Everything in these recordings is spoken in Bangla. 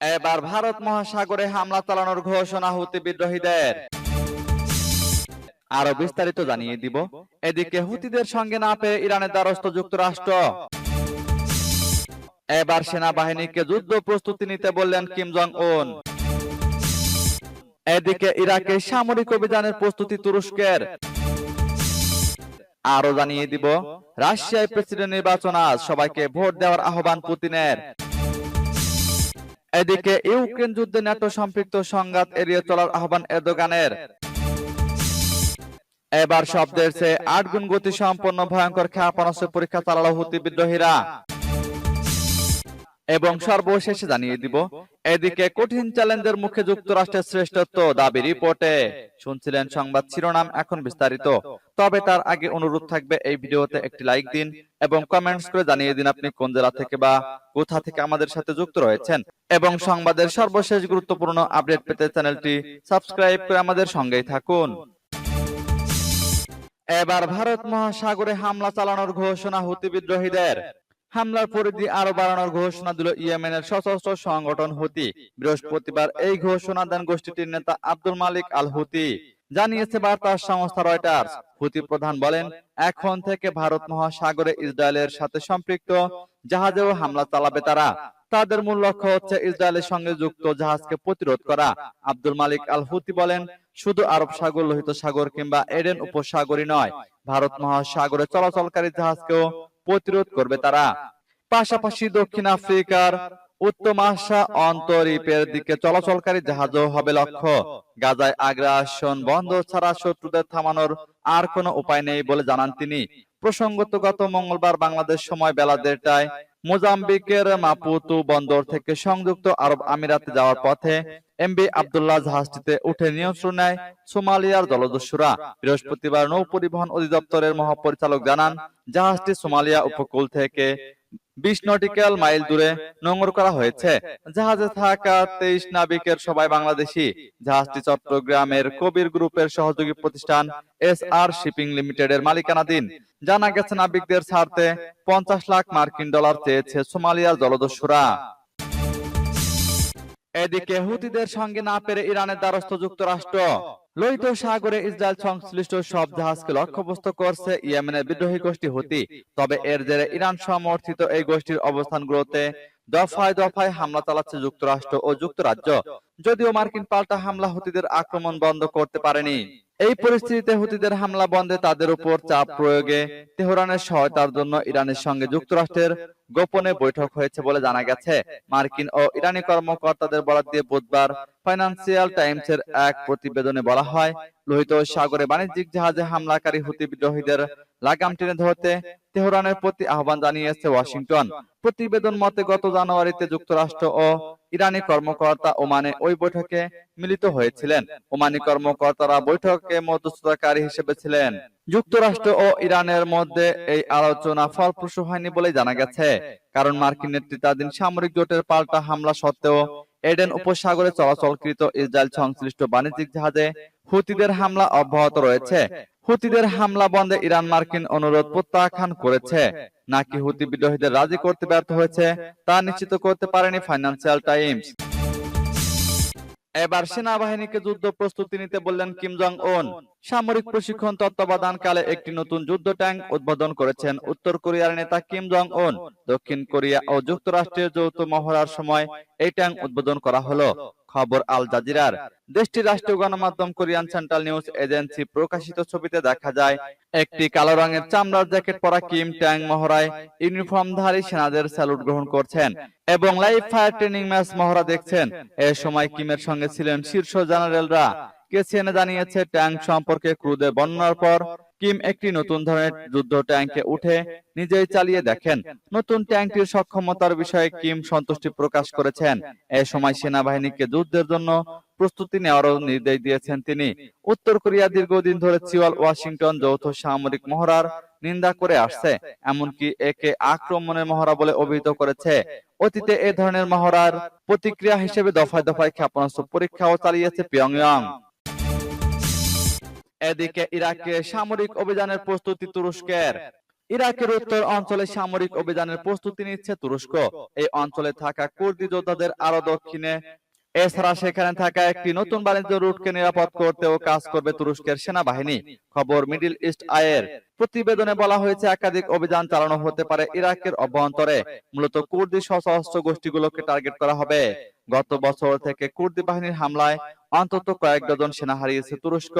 এবার ভারত মহাসাগরে হামলা চালানোর ঘোষণা হুতি বিদ্রোহীদের। আরও বিস্তারিত জানিয়ে দিব। এদিকে হুতিদের সঙ্গে না পেয়ে ইরানের দ্বারস্থ যুক্তরাষ্ট্র। এবার সেনাবাহিনীকে যুদ্ধ প্রস্তুতি নিতে বললেন কিম জং উন এদিকে ইরাকে সামরিক অভিযানের প্রস্তুতি তুরস্কের। আরও জানিয়ে দিব, রাশিয়ায় প্রেসিডেন্ট নির্বাচন আজ, সবাইকে ভোট দেওয়ার আহ্বান পুতিনের। এদিকে ইউক্রেন যুদ্ধে ন্যাটো সম্পৃক্ত সংঘাত এড়িয়ে চলার আহ্বান এরদোগানের। এবার শব্দের চেয়ে আট গুণ গতি সম্পন্ন ভয়ঙ্কর ক্ষেপণাস্ত্র পরীক্ষা চালালো হুতি বিদ্রোহীরা। এবং সর্বশেষে জানিয়ে দিব এদিকে কঠিন চ্যালেঞ্জের মুখে যুক্তরাষ্ট্রের শ্রেষ্ঠত্ব দাবি রিপোর্টে। শুনছিলেন সংবাদ শিরোনাম এখন বিস্তারিত তবে তার আগে অনুরোধ থাকবে এই ভিডিওতে একটি লাইক দিন এবং কমেন্টস করে জানিয়ে দিন আপনি কোন জেলা থেকে বা কোথা থেকে আমাদের সাথে যুক্ত রয়েছেন। এবং সংবাদের সর্বশেষ গুরুত্বপূর্ণ আপডেট পেতে চ্যানেলটি সাবস্ক্রাইব করে আমাদের সঙ্গেই থাকুন। এবার ভারত মহাসাগরে হামলা চালানোর ঘোষণা হুতি বিদ্রোহীদের। হামলার পরিধি আরও বাড়ানোর ঘোষণা দিল ইয়েমেনের সশস্ত্র সংগঠন হুতি। বৃহস্পতিবার এই ঘোষণা দেন গোষ্ঠীটির নেতা আব্দুল মালিক আল হুতি জানিয়েছে বার্তা সংস্থা রয়টার্স। হুতি প্রধান বলেন, এখন থেকে ভারত মহাসাগরে ইসরায়েলের সাথে সম্পৃক্ত, জাহাজেও হামলা চালাবে তারা। তাদের মূল লক্ষ্য হচ্ছে ইসরায়েলের সঙ্গে যুক্ত জাহাজকে প্রতিরোধ করা। আব্দুল মালিক আল হুতি বলেন, শুধু আরব সাগর, লোহিত সাগর কিংবা এডেন উপসাগরই নয়, ভারত মহাসাগরে চলাচলকারী জাহাজকেও প্রতিরোধ করবে তারা। পাশাপাশি দক্ষিণ আফ্রিকার উত্তম আশা অন্তরীপের দিকে চলাচলকারী জাহাজও হবে লক্ষ্য। গাজায় আগ্রাসন বন্ধ ছাড়া শত্রুদের থামানোর আর কোনো উপায় নেই বলে জানান তিনি। প্রসঙ্গত গত মঙ্গলবার বাংলাদেশ সময় বেলা দেড়টায় মোজাম্বিকের মাপুতু বন্দর থেকে সংযুক্ত আরব আমিরাতে যাওয়ার পথে এমবি আবদুল্লাহ জাহাজটিতে উঠে নিয়ন্ত্রণ নেয় সোমালিয়ার জলদস্যুরা বৃহস্পতিবার নৌ পরিবহন অধিদপ্তরের মহাপরিচালক জানান, জাহাজটি সোমালিয়া উপকূল থেকে বিশ নটিক্যাল মাইল দূরে নোংর করা হয়েছে। জাহাজে থাকা তেইশ নাবিকের সবাই বাংলাদেশি। জাহাজটি চট্টগ্রামের কবির গ্রুপের সহযোগী প্রতিষ্ঠান এস আর শিপিং লিমিটেডের মালিকানাধীন। জানা গেছে নাবিকদের ছাড়তে পঞ্চাশ লাখ মার্কিন ডলার চেয়েছে সোমালিয়ার জলদস্যুরা। এদিকে হুতিদের সঙ্গে না পেরে ইরানের দ্বারস্থ যুক্তরাষ্ট্র। লোহিত সাগরে ইসরায়েল সংশ্লিষ্ট সব জাহাজকে লক্ষ্যবস্ত করছে ইয়েমেনের বিদ্রোহী গোষ্ঠী হতি। তবে এর জেরে ইরান সমর্থিত এই গোষ্ঠীর অবস্থানগুলোতে দফায় দফায় হামলা চালাচ্ছে যুক্তরাষ্ট্র ও যুক্তরাজ্য। যদিও মার্কিন পাল্টা হামলা হুতিদের আক্রমণ বন্ধ করতে পারেনি। এই পরিস্থিতিতে হুতিদের হামলা বন্ধে তাদের উপর চাপ প্রয়োগে তেহরানের সহায়তার জন্য ইরানের সঙ্গে যুক্তরাষ্ট্রের গোপনে বৈঠক হয়েছে বলে জানা গেছে। মার্কিন ও ইরানি কর্মকর্তাদের বরাদ দিয়ে বুধবার ফাইন্যান্সিয়াল টাইমসের এক প্রতিবেদনে বলা হয় লোহিত সাগরে বাণিজ্যিক জাহাজে হামলাকারী হুতি বিদ্রোহীদের লাগাম টেনে ধরতে তেহরানের প্রতি আহ্বান জানিয়েছে ওয়াশিংটন। প্রতিবেদন মতে, গত জানুয়ারিতে যুক্তরাষ্ট্র ও ইরানি কর্মকর্তা ওমানে ওই বৈঠকে মিলিত হয়েছিলেন। ওমানি কর্মকর্তারা বৈঠকে মধ্যস্থতাকারী হিসেবে ছিলেন। যুক্তরাষ্ট্র ও ইরানের মধ্যে এই আলোচনা ফলপ্রসূ হয়নি বলে জানা গেছে। কারণ মার্কিন নেতৃত্বাধীন সামরিক জোটের পাল্টা হামলা সত্ত্বেও এডেন উপসাগরে চলাচলকৃত ইসরায়েল সংশ্লিষ্ট বাণিজ্যিক জাহাজে হুতিদের হামলা অব্যাহত রয়েছে। হুতিদের হামলা বন্ধে ইরান মার্কিন অনুরোধ প্রত্যাখ্যান করেছে। নাকি হুতি বিদ্রোহীদের রাজি করতে ব্যর্থ হয়েছে, তা নিশ্চিত করতে পারেনি ফাইন্যান্সিয়াল টাইমস এবার সেনাবাহিনীকে যুদ্ধ প্রস্তুতি নিতে বললেন কিম জং উন সামরিক প্রশিক্ষণ তত্ত্বাবধানকালে একটি নতুন যুদ্ধ ট্যাঙ্ক উদ্বোধন করেছেন উত্তর কোরিয়ার নেতা কিম জং উন দক্ষিণ কোরিয়া ও যুক্তরাষ্ট্রের যৌথ মহড়ার সময় এই ট্যাঙ্ক উদ্বোধন করা হলো। খবর আল জাজিরার। দেশটির রাষ্ট্রীয় গণমাধ্যম কোরিয়ান সেন্ট্রাল নিউজ এজেন্সি প্রকাশিত ছবিতে দেখা যায়, একটি কালো রঙের চামড়ার জ্যাকেট পরা কিম ট্যাঙ্ক মহড়ায় ইউনিফর্মধারী সেনাদের স্যালুট গ্রহণ করছেন এবং লাইভ ফায়ার ট্রেনিং ম্যাচ মহড়া দেখছেন। এ সময় কিমের সঙ্গে ছিলেন শীর্ষ জেনারেলরা। কেসিএনএ জানিয়েছে, ট্যাং সম্পর্কে ক্রুদের বর্ণনার পর কিম একটি নতুন ধরনের যুদ্ধ ট্যাঙ্কে উঠে নিজেই চালিয়ে দেখেন। নতুন ট্যাঙ্কটির সক্ষমতার বিষয়ে কিম সন্তুষ্টি প্রকাশ করেছেন। এ সময় সেনাবাহিনীকে যুদ্ধের জন্য প্রস্তুতি নেওয়ারও নির্দেশ দিয়েছেন তিনি। উত্তর কোরিয়া দীর্ঘদিন ধরে চিওয়াল ওয়াশিংটন যৌথ সামরিক মহড়ার নিন্দা করে আসছে। এমনকি একে আক্রমণের মহড়া বলে অভিহিত করেছে। অতীতে এ ধরনের মহড়ার প্রতিক্রিয়া হিসেবে দফায় দফায় ক্ষেপণাস্ত্র পরীক্ষাও চালিয়েছে পিয়ংইয়ং। এদিকে ইরাকে সামরিক অভিযানের প্রস্তুতি তুরস্কের। ইরাকের উত্তর অঞ্চলে সামরিক অভিযানের প্রস্তুতি নিচ্ছে তুরস্ক। এই অঞ্চলে থাকা কুর্দি যোদ্ধাদের আরও দক্ষিণে। এছাড়া সেখানে থাকা একটি নতুন বাণিজ্য রুটকে নিরাপদ করতেও কাজ করবে তুরস্কের সেনাবাহিনী। খবর মিডিল ইস্ট আয়ের। প্রতিবেদনে বলা হয়েছে, একাধিক অভিযান চালানো হতে পারে ইরাকের অভ্যন্তরে। মূলত কুর্দি সশস্ত্র গোষ্ঠীগুলোকে টার্গেট করা হবে। গত বছর থেকে কুর্দি বাহিনীর হামলায় অন্তত কয়েক ডজন সেনা হারিয়েছে তুরস্ক।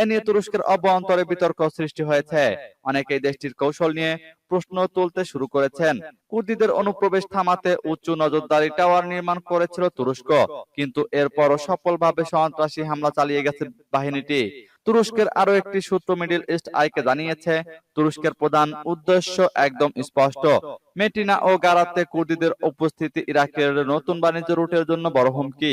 এ নিয়ে তুরস্কের অভ্যন্তরে বিতর্ক সৃষ্টি হয়েছে। অনেকেই দেশটির কৌশল নিয়ে প্রশ্ন তুলতে শুরু করেছেন। কুর্দিদের অনুপ্রবেশ থামাতে উচ্চ নজরদারি টাওয়ার নির্মাণ করেছিল তুরস্ক। কিন্তু এরপরও সফলভাবে সন্ত্রাসী হামলা চালিয়ে গেছে বাহিনীটি। তুরস্কের আরও একটি সূত্র মিডিল ইস্ট আইকে জানিয়েছে, তুরস্কের প্রধান উদ্দেশ্য একদম স্পষ্ট। মেটিনা ও গারাতে কুর্দিদের উপস্থিতি ইরাকের নতুন বাণিজ্য রুটের জন্য বড় হুমকি।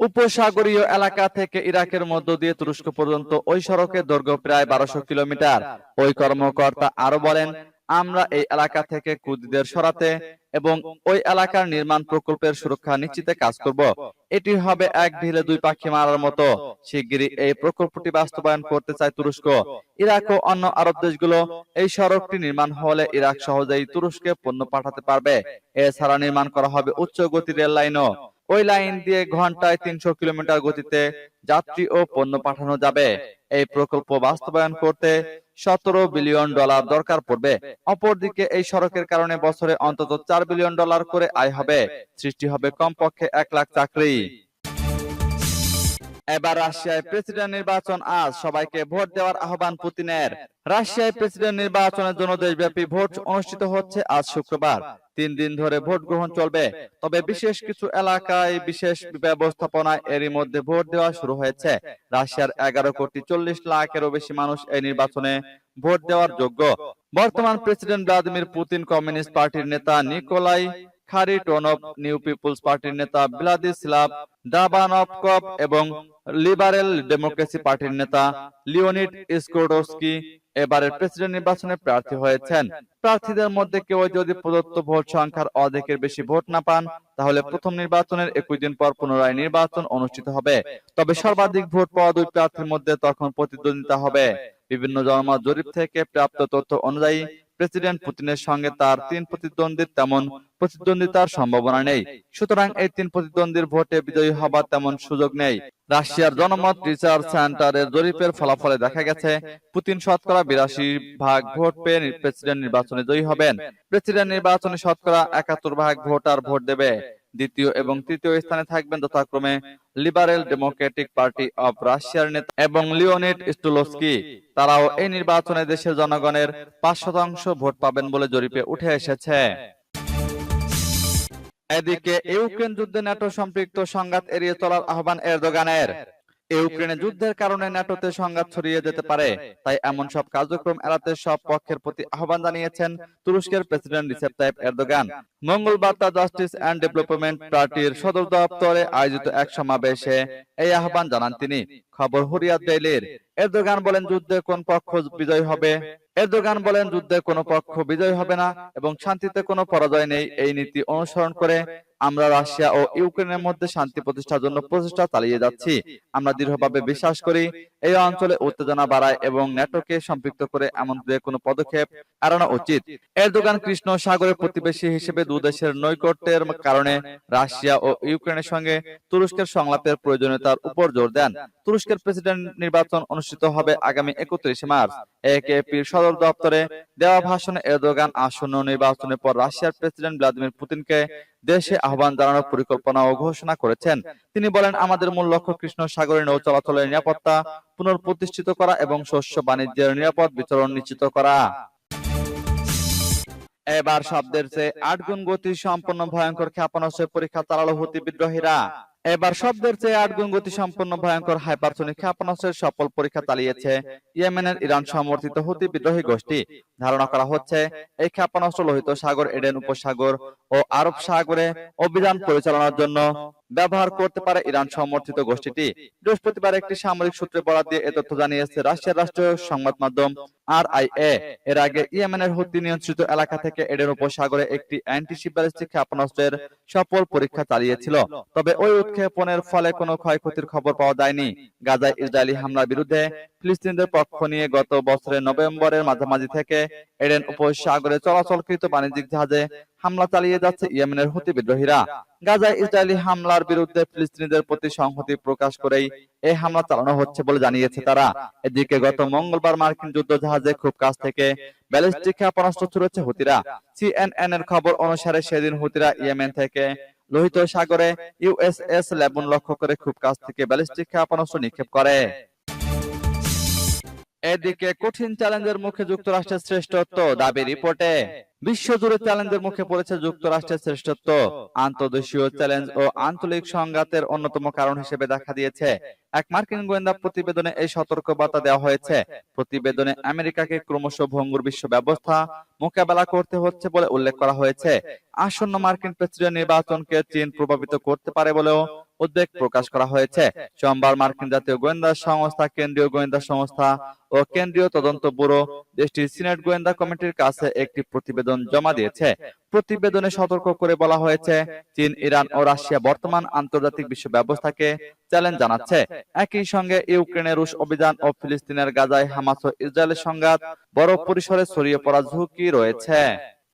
উপসাগরীয় এলাকা থেকে ইরাকের মধ্য দিয়ে তুরস্ক পর্যন্ত ওই সড়কের দৈর্ঘ্য প্রায় বারোশো কিলোমিটার। ওই কর্মকর্তা আরও বলেন আমরা এই এলাকা থেকে কুর্দিদের সরাতে এবং ওই এলাকার নির্মাণ প্রকল্পের সুরক্ষা নিশ্চিতে কাজ করব। এটি হবে এক ঢিলে দুই পাখি মারার মতো। শিগগিরই এই প্রকল্পটি বাস্তবায়ন করতে চায় তুরস্ক। ইরাক ও অন্য আরব দেশগুলো এই সড়কটি নির্মাণ হলে ইরাক সহজেই তুরস্কে পণ্য পাঠাতে পারবে। এছাড়া নির্মাণ করা হবে উচ্চ গতি রেল লাইনও। ওই লাইন দিয়ে ঘন্টায় তিনশো কিলোমিটার গতিতে যাত্রী ও পণ্য পাঠানো যাবে। এই প্রকল্প বাস্তবায়ন করতে সতেরো বিলিয়ন ডলার দরকার পড়বে। অপরদিকে এই সড়কের কারণে বছরে অন্তত চার বিলিয়ন ডলার করে আয় হবে। সৃষ্টি হবে কমপক্ষে এক লাখ চাকরি। এবার রাশিয়ায় প্রেসিডেন্ট নির্বাচন আজ। সবাইকে ভোট দেওয়ার আহ্বান পুতিনের। রাশিয়ায় প্রেসিডেন্ট নির্বাচনের জন্য দেশব্যাপী ভোট অনুষ্ঠিত হচ্ছে আজ শুক্রবার। তিন দিন ধরে ভোট গ্রহণ চলবে। তবে বিশেষ কিছু এলাকায় বিশেষ ব্যবস্থাপনায় এরই মধ্যে ভোট দেওয়া শুরু হয়েছে। রাশিয়ার এগারো কোটি চল্লিশ লাখেরও বেশি মানুষ এই নির্বাচনে ভোট দেওয়ার যোগ্য। বর্তমান প্রেসিডেন্ট ভ্লাদিমির পুতিন কমিউনিস্ট পার্টির নেতা নিকোলাই খারিটনভ নিউ পিপলস পার্টির নেতা ভ্লাদিস্লাভ এবং লিবারেল ডেমোক্রেসি পার্টির নেতা লিওনিড স্কোডোস্কি এবারের প্রেসিডেন্ট নির্বাচনে প্রার্থী হয়েছেন। প্রার্থীদের মধ্যে কেউ যদি প্রদত্ত ভোট সংখ্যার অর্ধেকের বেশি ভোট না পান তাহলে প্রথম নির্বাচনের একুশ দিন পর পুনরায় নির্বাচন অনুষ্ঠিত হবে। তবে সর্বাধিক ভোট পাওয়া দুই প্রার্থীর মধ্যে তখন প্রতিদ্বন্দ্বিতা হবে। বিভিন্ন জনমত জরিপ থেকে প্রাপ্ত তথ্য অনুযায়ী প্রেসিডেন্ট পুতিনের সঙ্গে তার তিন প্রতিদ্বন্দ্বীর তেমন প্রতিদ্বন্দ্বিতার সম্ভাবনা নেই। সুতরাং এই তিন প্রতিদ্বন্দ্বীর ভোটে বিজয়ী হবার তেমন সুযোগ নেই। রাশিয়ার জনমত রিসার্চ সেন্টারের জরিপের ফলাফলে দেখা গেছে পুতিন শতকরা বিরাশি ভাগ ভোট পেয়ে প্রেসিডেন্ট নির্বাচনে জয়ী হবেন। প্রেসিডেন্ট নির্বাচনে শতকরা একাত্তর ভাগ ভোটার ভোট দেবে। দ্বিতীয় এবং তৃতীয় স্থানে থাকবেন যথাক্রমে লিবারেল ডেমোক্রেটিক পার্টি অব রাশিয়ার নেতা এবং লিওনিড স্টুলস্কি তারাও এই নির্বাচনে দেশের জনগণের পাঁচ শতাংশ ভোট পাবেন বলে জরিপে উঠে এসেছে। এদিকে ইউক্রেন যুদ্ধে ন্যাটো সম্পৃক্ত সংঘাত এড়িয়ে চলার আহ্বান এরদোগানের। ইউক্রেনে যুদ্ধের কারণে ন্যাটোতে সংঘাত ছড়িয়ে যেতে পারে। তাই এমন সব কার্যক্রম এড়াতে সব পক্ষের প্রতি আহ্বান জানিয়েছেন তুরস্কের প্রেসিডেন্ট রিসেপ তাইপ এরদোগান। মঙ্গলবার তা জাস্টিস অ্যান্ড ডেভেলপমেন্ট পার্টির সদর দপ্তরে আয়োজিত এক সমাবেশে এই আহ্বান জানান তিনি। খবর হুরিয়াত ডেইলির এরদোগান বলেন যুদ্ধে কোন পক্ষ বিজয় হবে। এরদোগান বলেন যুদ্ধে কোনো পক্ষ বিজয় হবে না এবং শান্তিতে কোনো পরাজয় নেই। এই নীতি অনুসরণ করে আমরা রাশিয়া ও ইউক্রেনের মধ্যে শান্তি প্রতিষ্ঠার জন্য প্রচেষ্টা চালিয়ে যাচ্ছি। আমরা দৃঢ়ভাবে বিশ্বাস করি এই অঞ্চলে উত্তেজনা বাড়ায় এবং ন্যাটোকে সম্পৃক্ত করে এমন যে কোনো পদক্ষেপ এড়ানো উচিত। এরদোগান কৃষ্ণ সাগরের প্রতিবেশী হিসেবে দেশের নৈকট্যের কারণে রাশিয়া ও ইউক্রেনের সঙ্গে তুরস্কের সংলাপের প্রয়োজনীয়তার উপর জোর দেন। তুরস্কের প্রেসিডেন্ট নির্বাচন অনুষ্ঠিত হবে আগামী একত্রিশে মার্চ। একেপির সদর দপ্তরে দেওয়া ভাষণে এরদোগান আসন্ন নির্বাচনের পর রাশিয়ার প্রেসিডেন্ট ভ্লাদিমির পুতিনকে দেশে আহ্বান জানানোর পরিকল্পনা ও ঘোষণা করেছেন। তিনি বলেন, আমাদের মূল লক্ষ্য কৃষ্ণ সাগরের নৌ চলাচলের নিরাপত্তা পুনঃপ্রতিষ্ঠিত করা এবং শস্য বাণিজ্যের নিরাপদ বিতরণ নিশ্চিত করা। এবার শব্দের চেয়ে আট গুণ গতি সম্পন্ন ভয়ঙ্কর ক্ষেপণাস্ত্রের পরীক্ষা চালালো হুতি বিদ্রোহীরা। এবার শব্দের চেয়ে আট গুণ গতি সম্পন্ন ভয়ঙ্কর হাইপারসনিক ক্ষেপণাস্ত্রের সফল পরীক্ষা চালিয়েছে ইয়েমেনের ইরান সমর্থিত হুতি বিদ্রোহী গোষ্ঠী। ধারণা করা হচ্ছে, এই ক্ষেপণাস্ত্র লোহিত সাগর, এডেন উপসাগর ও আরব সাগরে অভিযান পরিচালনার জন্য ব্যবহার করতে পারে ইরান সমর্থিত গোষ্ঠীটি। বৃহস্পতিবার একটি সামরিক সূত্রে বরাদ দিয়ে এ তথ্য জানিয়েছে রাশিয়ার রাষ্ট্রীয় সংবাদ মাধ্যম আর আই এ এর আগে ইয়েমেনের হুতি নিয়ন্ত্রিত এলাকা থেকে এডেন উপসাগরে একটি অ্যান্টিশিপ ব্যালিস্টিক ক্ষেপণাস্ত্রের সফল পরীক্ষা চালিয়েছিল। তবে ওই উৎক্ষেপণের ফলে কোনো ক্ষয়ক্ষতির খবর পাওয়া যায়নি। গাজায় ইসরায়েলি হামলার বিরুদ্ধে ফিলিস্তিনদের পক্ষ নিয়ে গত বছরের নভেম্বরের মাঝামাঝি থেকে এডেন উপসাগরে চলাচলকৃত বাণিজ্যিক জাহাজে হামলা চালিয়ে যাচ্ছে ইয়েমেনের হুতি বিদ্রোহীরা। গাজায় ইসরায়েলি হামলার বিরুদ্ধে ফিলিস্তিনিদের প্রতি সংহতি প্রকাশ করেই এই হামলা চালানো হচ্ছে বলে জানিয়েছে তারা। এদিকে গত মঙ্গলবার মার্কিন যুদ্ধ জাহাজে খুব কাছ থেকে ব্যালিস্টিক ক্ষেপণাস্ত্র ছুড়েছে হুতিরা। সিএনএন এর খবর অনুসারে সেদিন হুতিরা ইয়েমেন থেকে লোহিত সাগরে ইউএসএস লেবন লক্ষ্য করে খুব কাছ থেকে ব্যালিস্টিক ক্ষেপণাস্ত্র নিক্ষেপ করে। এদিকে কঠিন চ্যালেঞ্জের মুখে যুক্তরাষ্ট্রের শ্রেষ্ঠত্ব দাবি রিপোর্টে। বিশ্বজুড়ে চ্যালেঞ্জের মুখে পড়েছে যুক্তরাষ্ট্রের শ্রেষ্ঠত্ব। আন্তর্দেশীয় চ্যালেঞ্জ ও আঞ্চলিক সংঘাতের অন্যতম কারণ হিসেবে দেখা দিয়েছে। এক মার্কিন গোয়েন্দা প্রতিবেদনে এই সতর্কবার্তা দেওয়া হয়েছে। প্রতিবেদনে আমেরিকাকে ক্রমশ ভঙ্গুর বিশ্ব ব্যবস্থা মোকাবেলা করতে হচ্ছে বলে উল্লেখ করা হয়েছে। আসন্ন মার্কিন প্রেসিডেন্ট নির্বাচনকে চীন প্রভাবিত করতে পারে বলেও উদ্বেগ প্রকাশ করা হয়েছে। সোমবার মার্কিন জাতীয় গোয়েন্দা সংস্থা, কেন্দ্রীয় গোয়েন্দা সংস্থা ও কেন্দ্রীয় তদন্ত ব্যুরো দেশটির সিনেট গোয়েন্দা কমিটির কাছে একটি প্রতিবেদন জমা দিয়েছে। প্রতিবেদনে সতর্ক করে বলা হয়েছে, চীন, ইরান ও রাশিয়া বর্তমান আন্তর্জাতিক বিশ্ব ব্যবস্থাকে চ্যালেঞ্জ জানাচ্ছে। একই সঙ্গে ইউক্রেনের রুশ অভিযান ও ফিলিস্তিনের গাজায় হামাস ও ইসরায়েলের সংঘাত বড় পরিসরে ছড়িয়ে পড়ার ঝুঁকি রয়েছে।